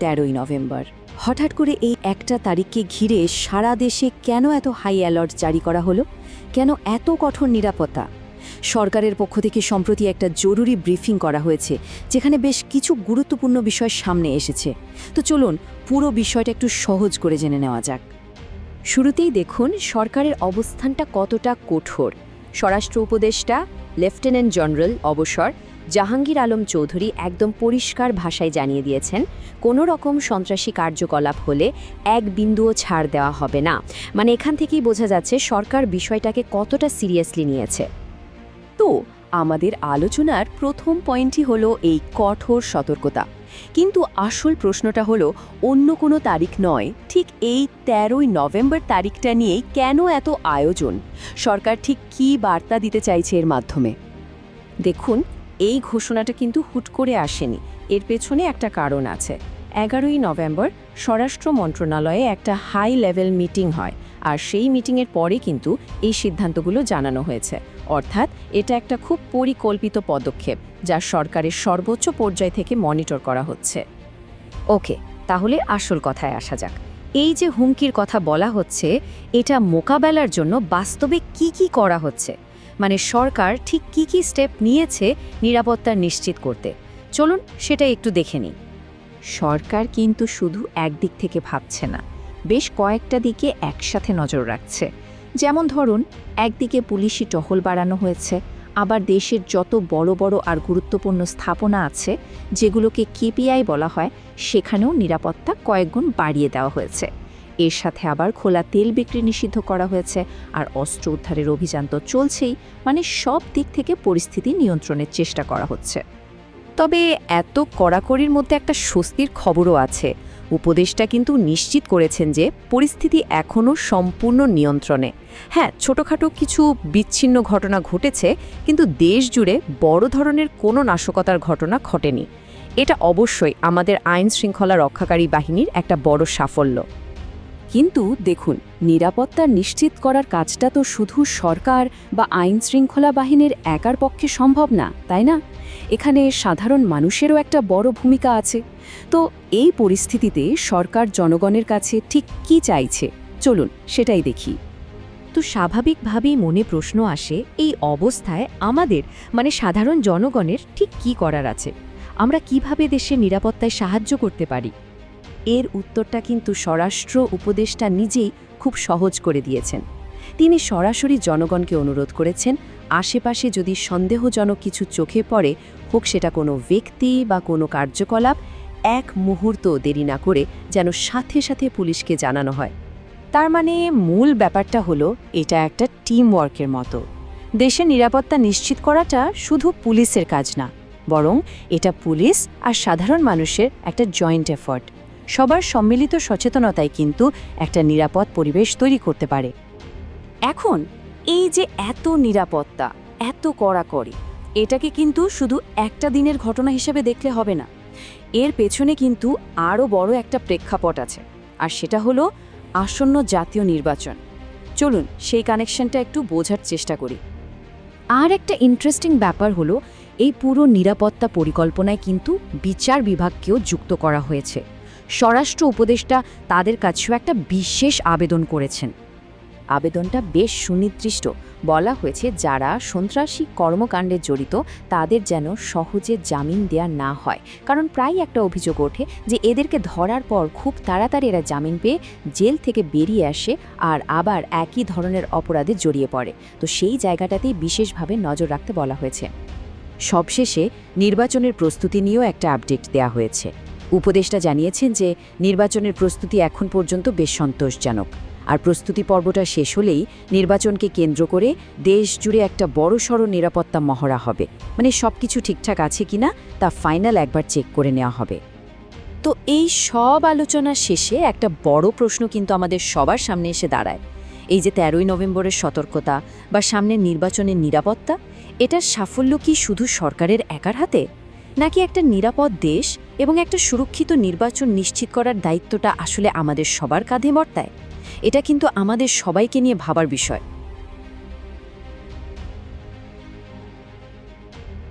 তেরোই নভেম্বর। হঠাৎ করে এই একটা তারিখকে ঘিরে সারা দেশে কেন এত হাই অ্যালার্ট জারি করা হলো? কেন এত কঠোর নিরাপত্তা? সরকারের পক্ষ থেকে সম্প্রতি একটা জরুরি ব্রিফিং করা হয়েছে, যেখানে বেশ কিছু গুরুত্বপূর্ণ বিষয় সামনে এসেছে। তো চলুন পুরো বিষয়টা একটু সহজ করে জেনে নেওয়া যাক। শুরুতেই দেখুন সরকারের অবস্থানটা কতটা কঠোর। স্বরাষ্ট্র উপদেষ্টা, লেফটেন্যান্ট জেনারেল অবসর জাহাঙ্গীর আলম চৌধুরী একদম পরিষ্কার ভাষায় জানিয়ে দিয়েছেন, কোনো রকম সন্ত্রাসী কার্যকলাপ হলে এক বিন্দুও ছাড় দেওয়া হবে না। মানে এখান থেকেই বোঝা যাচ্ছে সরকার বিষয়টাকে কতটা সিরিয়াসলি নিয়েছে। তো, আমাদের আলোচনার প্রথম পয়েন্টই হলো এই কঠোর সতর্কতা। কিন্তু আসল প্রশ্নটা হলো, অন্য কোনো তারিখ নয়, ঠিক এই তেরোই নভেম্বর তারিখটা নিয়েই কেন এত আয়োজন? সরকার ঠিক কী বার্তা দিতে চাইছে এর মাধ্যমে? দেখুন এই ঘোষণাটা কিন্তু হুট করে আসেনি। এর পেছনে একটা কারণ আছে। এগারোই নভেম্বর স্বরাষ্ট্র মন্ত্রণালয়ে একটা হাই লেভেল মিটিং হয় আর সেই মিটিংয়ের পরে কিন্তু এই সিদ্ধান্তগুলো জানানো হয়েছে। অর্থাৎ এটা একটা খুব পরিকল্পিত পদক্ষেপ যা সরকারের সর্বোচ্চ পর্যায় থেকে মনিটর করা হচ্ছে। ওকে, তাহলে আসল কথায় আসা যাক। এই যে হুমকির কথা বলা হচ্ছে, এটা মোকাবেলার জন্য বাস্তবে কি কি করা হচ্ছে? মানে সরকার ঠিক কি কি স্টেপ নিয়েছে নিরাপত্তা নিশ্চিত করতে। চলুন সেটা একটু দেখে নিই। সরকার কিন্তু শুধু একদিক থেকে ভাবছে না, বেশ কয়েকটা দিকে একসাথে নজর রাখছে। যেমন ধরুন, একদিকে পুলিশি টহল বাড়ানো হয়েছে, আবার দেশের যত বড় বড় আর গুরুত্বপূর্ণ স্থাপনা আছে, যেগুলোকে কেপিআই বলা হয়, সেখানেও নিরাপত্তা কয়েকগুণ বাড়িয়ে দেওয়া হয়েছে। এর সাথে আবার খোলা তেল বিক্রি নিষিদ্ধ করা হয়েছে। আর অস্ত্র উদ্ধারের অভিযান তো চলছেই মানে সব দিক থেকে পরিস্থিতি নিয়ন্ত্রণের চেষ্টা করা হচ্ছে। তবে এত কড়াকড়ির মধ্যে একটা স্বস্তির খবরও আছে। উপদেষ্টা কিন্তু নিশ্চিত করেছেন যে পরিস্থিতি এখনও সম্পূর্ণ নিয়ন্ত্রণে। হ্যাঁ ছোটখাটো কিছু বিচ্ছিন্ন ঘটনা ঘটেছে, কিন্তু দেশ জুড়ে বড় ধরনের কোনো নাশকতার ঘটনা ঘটেনি। এটা অবশ্যই আমাদের আইন শৃঙ্খলা রক্ষাকারী বাহিনীর একটা বড় সাফল্য। কিন্তু দেখুন, নিরাপত্তা নিশ্চিত করার কাজটা তো শুধু সরকার বা আইন শৃঙ্খলা বাহিনীর একার পক্ষে সম্ভব না, তাই না? এখানে সাধারণ মানুষেরও একটা বড় ভূমিকা আছে। তো এই পরিস্থিতিতে সরকার জনগণের কাছে ঠিক কি চাইছে? চলুন, সেটাই দেখি। তো স্বাভাবিকভাবেই মনে প্রশ্ন আসে, এই অবস্থায় আমাদের মানে সাধারণ জনগণের ঠিক কি করার আছে? আমরা কীভাবে দেশের নিরাপত্তায় সাহায্য করতে পারি? এর উত্তরটা কিন্তু স্বরাষ্ট্র উপদেষ্টা নিজেই খুব সহজ করে দিয়েছেন। তিনি সরাসরি জনগণকে অনুরোধ করেছেন, আশেপাশে যদি সন্দেহজনক কিছু চোখে পড়ে, হোক সেটা কোনো ব্যক্তি বা কোনো কার্যকলাপ, এক মুহূর্ত দেরি না করে যেন সাথে সাথে পুলিশকে জানানো হয়। তার মানে মূল ব্যাপারটা হলো, এটা একটা টিম ওয়ার্কের মতো। দেশের নিরাপত্তা নিশ্চিত করাটা শুধু পুলিশের কাজ না, বরং এটা পুলিশ আর সাধারণ মানুষের একটা জয়েন্ট এফর্ট সবার সম্মিলিত সচেতনতায় কিন্তু একটা নিরাপদ পরিবেশ তৈরি করতে পারে। এখন, এই যে এত নিরাপত্তা, এত কড়াকড়ি, এটাকে কিন্তু শুধু একটা দিনের ঘটনা হিসেবে দেখলে হবে না। এর পেছনে কিন্তু আরও বড় একটা প্রেক্ষাপট আছে, আর সেটা হলো আসন্ন জাতীয় নির্বাচন। চলুন, সেই কানেকশনটা একটু বোঝার চেষ্টা করি। আর একটা ইন্টারেস্টিং ব্যাপার হলো, এই পুরো নিরাপত্তা পরিকল্পনায় কিন্তু বিচার বিভাগকেও যুক্ত করা হয়েছে। স্বরাষ্ট্র উপদেষ্টা তাদের কাছেও একটা বিশেষ আবেদন করেছেন। আবেদনটা বেশ সুনির্দিষ্ট। বলা হয়েছে, যারা সন্ত্রাসী কর্মকাণ্ডে জড়িত, তাদের যেন সহজে জামিন দেয়া না হয়। কারণ প্রায় একটা অভিযোগ ওঠে যে, এদেরকে ধরার পর খুব তাড়াতাড়ি এরা জামিন পেয়ে জেল থেকে বেরিয়ে আসে আর আবার একই ধরনের অপরাধে জড়িয়ে পড়ে। তো সেই জায়গাটাতেই বিশেষভাবে নজর রাখতে বলা হয়েছে। সবশেষে নির্বাচনের প্রস্তুতি নিয়েও একটা আপডেট দেয়া হয়েছে। উপদেষ্টা জানিয়েছেন যে নির্বাচনের প্রস্তুতি এখন পর্যন্ত বেশ সন্তোষজনক। আর প্রস্তুতি পর্বটা শেষ হলেই নির্বাচনকে কেন্দ্র করে দেশ জুড়ে একটা বড়সড় নিরাপত্তা মহড়া হবে। মানে সব কিছু ঠিকঠাক আছে কিনা তা ফাইনাল একবার চেক করে নেওয়া হবে। তো এই সব আলোচনা শেষে একটা বড় প্রশ্ন কিন্তু আমাদের সবার সামনে এসে দাঁড়ায়। এই যে তেরোই নভেম্বরের সতর্কতা বা সামনের নির্বাচনের নিরাপত্তা, এটার সাফল্য কি শুধু সরকারের একার হাতে? নাকি একটা নিরাপদ দেশ এবং একটা সুরক্ষিত নির্বাচন নিশ্চিত করার দায়িত্বটা আসলে আমাদের সবার কাঁধে বর্তায় এটা কিন্তু আমাদের সবাইকে নিয়ে ভাবার বিষয়।